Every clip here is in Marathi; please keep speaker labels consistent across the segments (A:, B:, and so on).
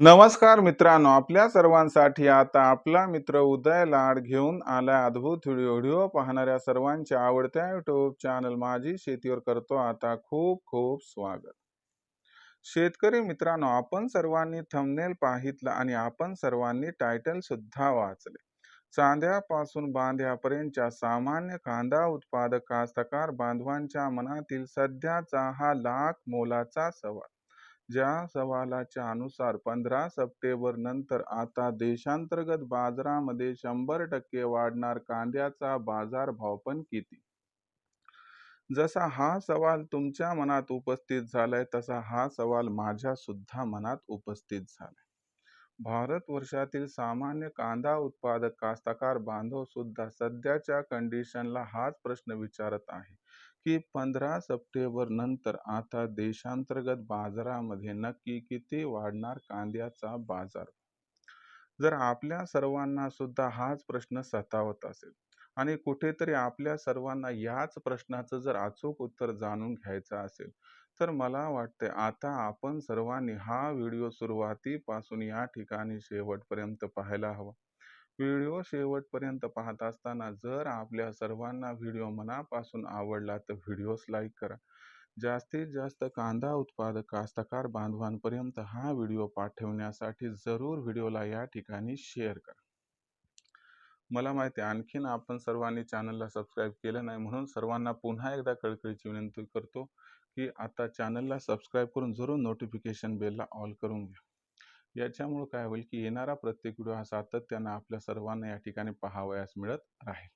A: नमस्कार मित्रांनो आपल्या सर्वांसाठी आता आपला मित्र उदय लाड घेऊन आला अद्भुत व्हिडिओ. व्हिडिओ पाहणाऱ्या सर्वांच्या आवडत्या युट्यूब चॅनल माझी शेतीवर करतो आता खूप खूप स्वागत. शेतकरी मित्रांनो आपण सर्वांनी थंबनेल पाहितला आणि आपण सर्वांनी टायटल सुद्धा वाचले. चांद्यापासून बांध्यापर्यंतच्या सामान्य कांदा उत्पादक कास्तकार बांधवांच्या मनातील सध्याचा हा लाख मोलाचा सवाल. ज्या सवालाच्या अनुसार पंधरा सप्टेंबर नंतर आता देशांतर्गत बाजारामध्ये शंभर टक्के वाढणार कांद्याचा बाजारभाव पण किती? जसा हा सवाल तुमच्या मनात उपस्थित झालाय तसा हा सवाल माझ्या सुद्धा मनात उपस्थित झालाय. भारत वर्षातील सामान्य कांदा उत्पादक कास्तकार बांधव सुद्धा सध्याच्या कंडिशनला हाच प्रश्न विचारत आहे. की पंधरा सप्टेंबर नंतर आता देशांतर्गत बाजारामध्ये नक्की किती वाढणार कांद्याचा बाजार? जर आपल्या सर्वांना सुद्धा हाच प्रश्न सतावत असेल आणि कुठेतरी आपल्या सर्वांना याच प्रश्नाचं जर अचूक उत्तर जाणून घ्यायचं असेल तर मला वाटते आता आपण सर्वांनी हा व्हिडिओ सुरुवातीपासून या ठिकाणी शेवटपर्यंत पाहायला हवा. व्हिडिओ शेवटपर्यंत पाहत असताना जर आपल्या सर्वांना व्हिडिओ मनापासून आवडला तर व्हिडिओस लाईक करा. जास्तीत जास्त कांदा उत्पादक कास्तकार बांधवांपर्यंत हा व्हिडिओ पाठवण्यासाठी जरूर व्हिडिओला या ठिकाणी शेअर करा. मला माहिती आहे आणखीन आपण सर्वांनी चॅनलला सबस्क्राईब केलं नाही म्हणून सर्वांना पुन्हा एकदा कळकळीची विनंती करतो की आता चॅनलला सबस्क्राईब करून जरूर नोटिफिकेशन बेलला ऑल करून घ्या. याच्यामुळं काय होईल की येणारा प्रत्येक व्हिडिओ हा सातत्यानं आपल्या सर्वांना या ठिकाणी पाहावयास मिळत राहील.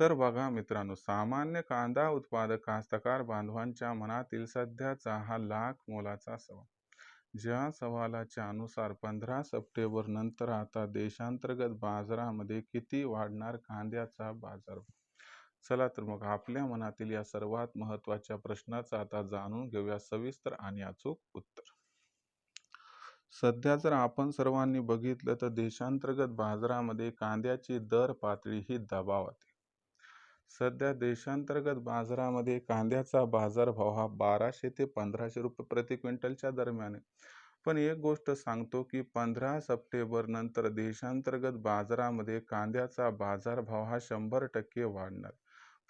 A: तर बघा मित्रांनो सामान्य कांदा उत्पादक कास्तकार बांधवांच्या मनातील सध्याचा हा लाख मोलाचा सवाल. ज्या सवालाच्या अनुसार पंधरा सप्टेंबर नंतर आता देशांतर्गत बाजारामध्ये किती वाढणार कांद्याचा बाजार? चला तर मग आपल्या मनातील या सर्वात महत्त्वाच्या प्रश्नाचं आता जाणून घेऊया सविस्तर आणि अचूक उत्तर. सध्या जर आपण सर्वांनी बघितलं तर देशांतर्गत बाजारामध्ये कांद्याची दर पातळी ही दबावते सध्या देशांतर्गत बाजारामध्ये कांद्याचा बाजारभाव हा बाराशे ते पंधराशे रुपये प्रति क्विंटलच्या दरम्यान आहे. पण एक गोष्ट सांगतो की पंधरा सप्टेंबर नंतर देशांतर्गत बाजारामध्ये कांद्याचा बाजारभाव हा शंभर टक्के वाढणार.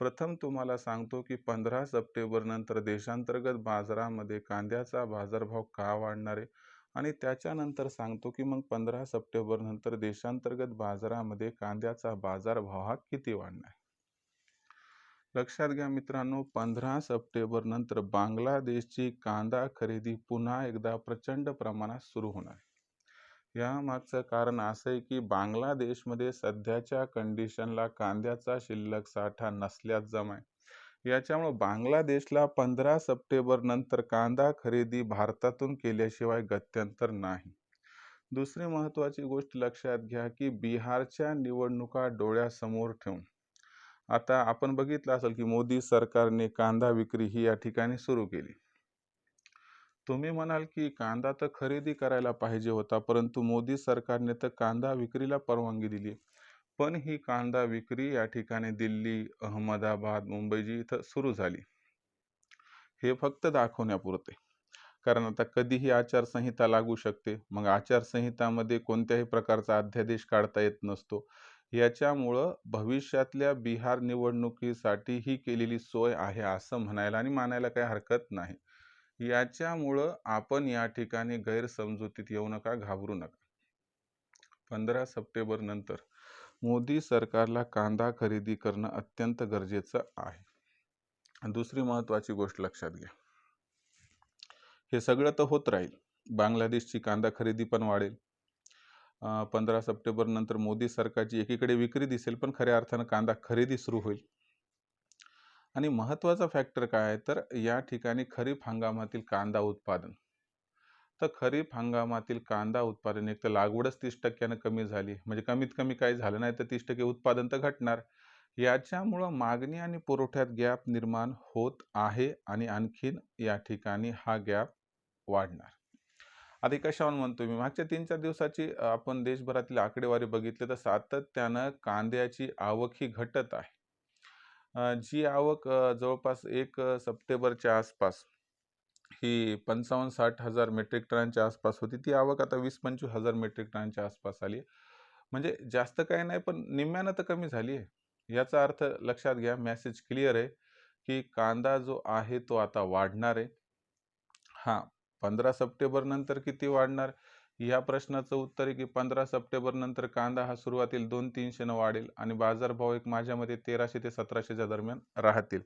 A: प्रथम तुम्हाला सांगतो की पंधरा सप्टेंबर नंतर देशांतर्गत बाजारामध्ये कांद्याचा बाजारभाव का वाढणार आहे? आणि त्याच्यानंतर सांगतो की मग पंधरा सप्टेंबर नंतर देशांतर्गत बाजारामध्ये कांद्याचा बाजारभाव हा किती वाढणार लक्षात घ्या मित्रांनो पंधरा सप्टेंबर नंतर बांगलादेशची कांदा खरेदी पुन्हा एकदा प्रचंड प्रमाणात सुरू होणार या मागचं कारण असं आहे की बांगलादेशमध्ये सध्याच्या कंडिशनला कांद्याचा शिल्लक साठा नसल्यास जमाय याच्यामुळे बांगलादेशला पंधरा सप्टेंबर नंतर कांदा खरेदी भारतातून केल्याशिवाय गत्यंतर नाही. दुसरी महत्त्वाची गोष्ट लक्षात घ्या की बिहारच्या निवडणुका डोळ्यासमोर ठेवून. आता आपण बघितलं असेल की मोदी सरकारने कांदा विक्री ही या ठिकाणी सुरू केली. तुम्ही म्हणाल की कांदा तर खरेदी करायला पाहिजे होता परंतु मोदी सरकारने तर कांदा विक्रीला परवानगी दिली. पण ही कांदा विक्री या ठिकाणी दिल्ली अहमदाबाद मुंबई जी इथं सुरू झाली. हे फक्त दाखवण्यापुरते. कारण आता कधीही आचारसंहिता लागू शकते. मग आचारसंहितामध्ये कोणत्याही प्रकारचा अध्यादेश काढता येत नसतो. याच्यामुळं भविष्यातल्या बिहार निवडणुकीसाठी ही केलेली सोय आहे असं म्हणायला आणि मानायला काही हरकत नाही. याच्यामुळं आपण या ठिकाणी गैरसमजुतीत येऊ नका घाबरू नका. पंधरा सप्टेंबर नंतर मोदी सरकारला कांदा खरेदी करणं अत्यंत गरजेचं आहे. दुसरी महत्त्वाची गोष्ट लक्षात घ्या. हे सगळं तर होत राहील. बांगलादेशची कांदा खरेदी पण वाढेल. पंधरा सप्टेंबर नंतर मोदी सरकारची एकीकडे विक्री दिसेल पण खऱ्या अर्थानं कांदा खरेदी सुरू होईल. आणि महत्त्वाचा फॅक्टर काय आहे? तर या ठिकाणी खरीप हंगामातील कांदा उत्पादन. तर खरीप हंगामातील कांदा उत्पादन एक तर लागवडच तीस टक्क्यानं कमी झाली. म्हणजे कमीत कमी काही झालं नाही तर तीस टक्के उत्पादन तर घटणार. याच्यामुळं मागणी आणि पुरवठ्यात गॅप निर्माण होत आहे आणि आणखीन या ठिकाणी हा गॅप वाढणार. आता कशावर म्हणतो मी मागच्या तीन चार दिवसाची आपण देशभरातील आकडेवारी बघितली तर सातत्यानं कांद्याची आवक ही घटत आहे. जी आवक जवळपास एक सप्टेंबरच्या आसपास ही पंचावन्न साठ हजार मेट्रिक टनांच्या आसपास होती. ती आवक आता वीस पंचवीस हजार मेट्रिक टनांच्या आसपास आली आहे. म्हणजे जास्त काही नाही पण निम्म्यानं तर कमी झाली आहे. याचा अर्थ लक्षात घ्या मॅसेज क्लिअर आहे की कांदा जो आहे तो आता वाढणार आहे. हां पंधरा सप्टेंबर नंतर किती वाढणार? ह्या प्रश्नाचं उत्तर आहे की पंधरा सप्टेंबर नंतर कांदा हा सुरुवातीला दोन तीनशेनं वाढेल आणि बाजारभाव एक माझ्या मते तेराशे ते सतराशेच्या दरम्यान राहतील.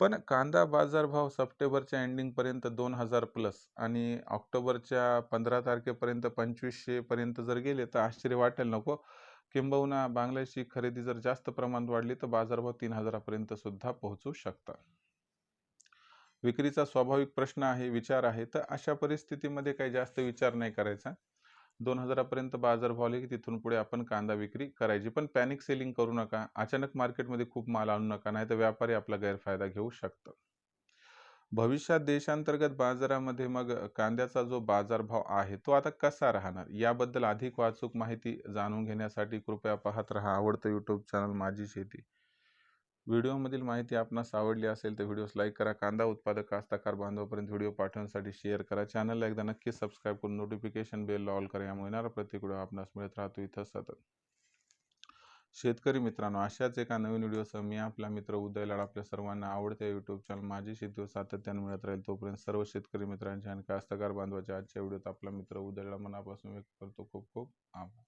A: पण कांदा बाजारभाव सप्टेंबरच्या एंडिंगपर्यंत दोन हजार प्लस आणि ऑक्टोबरच्या पंधरा तारखेपर्यंत पंचवीसशेपर्यंत जर गेले तर आश्चर्य वाटेल नको. किंबहुना बांगलादेशची खरेदी जर जास्त प्रमाणात वाढली तर बाजारभाव तीन हजारापर्यंत सुद्धा पोहोचू शकतात. विक्रीचा स्वाभाविक प्रश्न आहे विचार आहे. तर अशा परिस्थितीमध्ये काही जास्त विचार नाही करायचा. दोन हजारापर्यंत बाजारभाव आले की तिथून पुढे आपण कांदा विक्री करायची. पण पॅनिक सेलिंग करू नका. अचानक मार्केटमध्ये खूप माल आणू नका नाही तर व्यापारी आपला गैरफायदा घेऊ शकतात भविष्यात देशांतर्गत बाजारामध्ये मग कांद्याचा जो बाजारभाव आहे तो आता कसा राहणार? याबद्दल अधिक वाचूक माहिती जाणून घेण्यासाठी कृपया पाहत राहा. आवडतं यूट्यूब चॅनल माझी शेती. व्हिडिओमधील माहिती आपणास आवडली असेल तर व्हिडिओस लाईक करा कांदा उत्पादक कास्ताकार बांधवापर्यंत व्हिडिओ पाठवण्यासाठी शेअर करा. चॅनलला एकदा नक्की सबस्क्राईब करून नोटिफिकेशन बेल ऑल करा. यामुळे येणारा प्रत्येक व्हिडिओ आपणास मिळत राहतो इथं सतत. शेतकरी मित्रांनो अशाच एका नवीन व्हिडिओसह मी आपला मित्र उदय लाड आपल्या सर्वांना आवडत्या यूट्यूब चॅनल माझी शेती सातत्याने मिळत राहील. तोपर्यंत सर्व शेतकरी मित्रांच्या आणि कास्तकार बांधवाच्या आजच्या व्हिडिओत आपला मित्र उदय लाड मनापासून व्यक्त करतो. खूप खूप आभार.